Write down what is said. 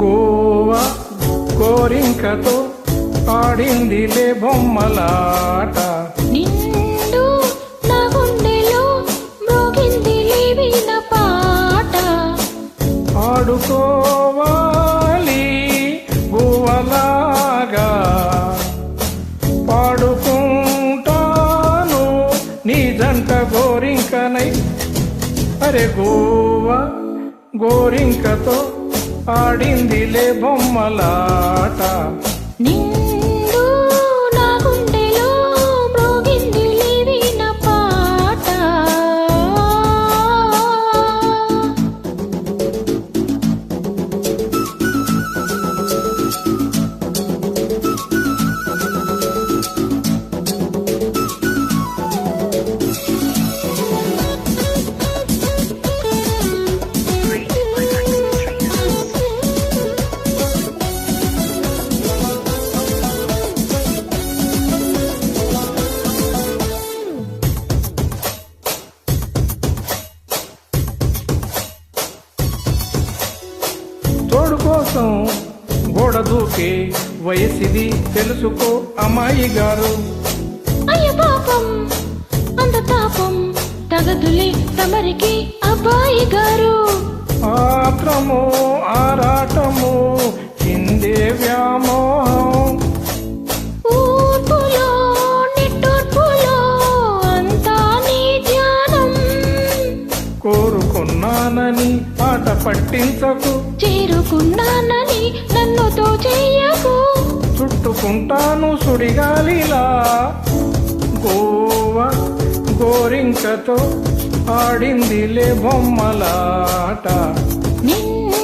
గోవా కోరింకతో ఆడిందిలే బొమ్మలాట. నిండు నా గుండెలో మ్రోగింది లేవిన పాట. ఆడుకోవాలి గువ్వలాగా పాడుకుంటాను నీ జంట గోరింకనై. అరే గోవా గోరింకతో ఆడిందిలే బొమ్మలాట. నా తోడు కోసం గోడ దూకే వయసిది తెలుసుకో అమ్మాయి గారు. అయ్య పాపం అంత తాపం తగదులే తమరికి అబ్బాయి గారు. ఆత్రము ఆరాటము కోరుకున్నానని ఆట పట్టించకు. చేరుకున్నానని నన్ను తోచేయకు చుట్టుకుంటాను సుడిగాలిలా. గోవా గోరింకతో ఆడిందిలే బొమ్మలాట. నిన్ను